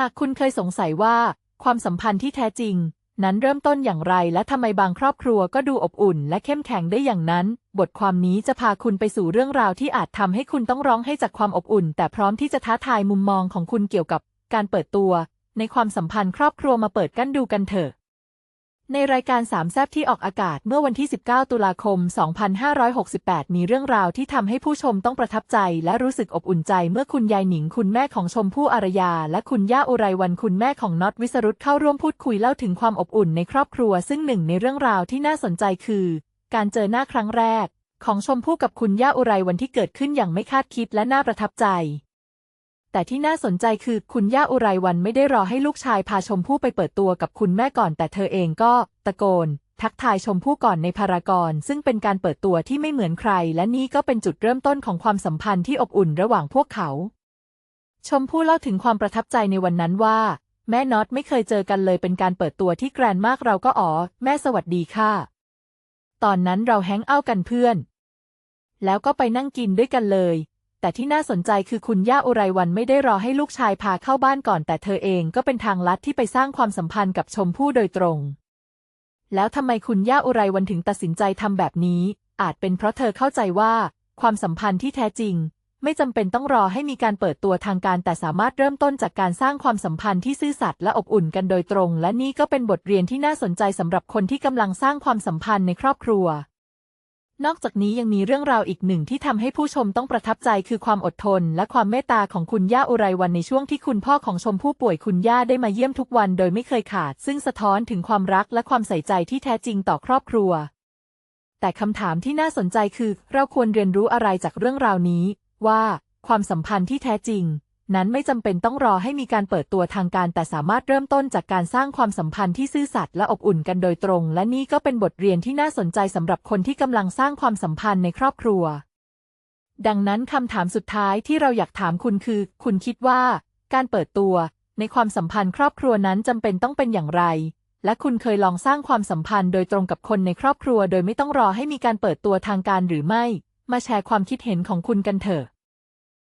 หากคุณเคยสงสัยว่า ความสัมพันธ์ที่แท้จริง นั้นเริ่มต้นอย่างไรและทำไมบางครอบครัวก็ดูอบอุ่น และเข้มแข็งได้อย่างนั้น บทความนี้จะพาคุณไปสู่เรื่องราวที่อาจทำให้คุณต้องร้องให้จากความอบอุ่น แต่พร้อมที่จะท้าทายมุมมองของคุณเกี่ยวกับ การเปิดตัว ในความสัมพันธ์ครอบครัวมาเปิดกั้นดูกันเถอะ ในรายการสามแซบที่ออกอากาศเมื่อวันที่ 19 ตุลาคม 2568 มีเรื่องราวที่ทำให้ผู้ชมต้องประทับใจ และรู้สึกอบอุ่นใจเมื่อคุณยายหนิงคุณแม่ของชมพู่อารยา และคุณย่าอุไรวันคุณแม่ของน็อตวิสรุตเข้าร่วมพูดคุยเล่าถึงความอบอุ่นในครอบครัว ซึ่งหนึ่งในเรื่องราวที่น่าสนใจคือ การเจอหน้าครั้งแรก ของชมพู่กับคุณย่าอุไรวันที่เกิดขึ้นอย่างไม่คาดคิดและน่าประทับใจ แต่ที่น่าสนใจคือคุณย่าอุไรวันไม่ได้รอให้ลูกชายพาชมพู่ไปเปิดตัวกับคุณแม่ก่อน แต่เธอเองก็ตะโกน ทักทายชมพู่ก่อนในพารากอนซึ่งเป็นการเปิดตัวที่ไม่เหมือนใคร และนี่ก็เป็นจุดเริ่มต้นของความสัมพันธ์ที่อบอุ่นระหว่างพวกเขา ชมพู่เล่าถึงความประทับใจในวันนั้นว่า แม่น็อตไม่เคยเจอกันเลยเป็นการเปิดตัวที่แกรนมากเราก็อ๋อ แม่สวัสดีค่ะ ตอนนั้นเราแฮงเอาท์กันเพื่อน แล้วก็ไปนั่งกินด้วยกันเลย แต่ที่น่าสนใจคือคุณย่าอุไรวันไม่ได้รอให้ลูกชายพาเข้าบ้านก่อน แต่เธอเองก็เป็นทางลัดที่ไปสร้างความสัมพันธ์กับชมพู่โดยตรง แล้วทำไมคุณย่าอุไรวันถึงตัดสินใจทำแบบนี้ อาจเป็นเพราะเธอเข้าใจว่า ความสัมพันธ์ที่แท้จริง ไม่จำเป็นต้องรอให้มีการเปิดตัวทางการแต่สามารถเริ่มต้นจากการสร้างความสัมพันธ์ที่ซื่อสัตย์และอบอุ่นกันโดยตรง และนี่ก็เป็นบทเรียนที่น่าสนใจสำหรับคนที่กำลังสร้างความสัมพันธ์ในครอบครัว นอกจากนี้ยังมีเรื่องราวอีกหนึ่งที่ทำให้ผู้ชมต้องประทับใจคือความอดทน และความเมตตาของคุณย่าอุไรวันในช่วงที่คุณพ่อของชมพู่ป่วยคุณย่าได้มาเยี่ยมทุกวันโดยไม่เคยขาด ซึ่งสะท้อนถึงความรักและความใส่ใจที่แท้จริงต่อครอบครัว แต่คำถามที่น่าสนใจคือ เราควรเรียนรู้อะไรจากเรื่องราวนี้ ว่า ความสัมพันธ์ที่แท้จริง นั้นไม่จำเป็นต้องรอให้มีการเปิดตัวทางการ แต่สามารถเริ่มต้นจากการสร้างความสัมพันธ์ที่ซื่อสัตย์และอบอุ่นกันโดยตรง และนี่ก็เป็นบทเรียนที่น่าสนใจสำหรับคนที่กำลังสร้างความสัมพันธ์ในครอบครัว ดังนั้นคำถามสุดท้ายที่เราอยากถามคุณคือ คุณคิดว่า การเปิดตัว ในความสัมพันธ์ครอบครัวนั้นจำเป็นต้องเป็นอย่างไร และคุณเคยลองสร้างความสัมพันธ์โดยตรงกับคนในครอบครัว โดยไม่ต้องรอให้มีการเปิดตัวทางการหรือไม่ มาแชร์ความคิดเห็นของคุณกันเถอะ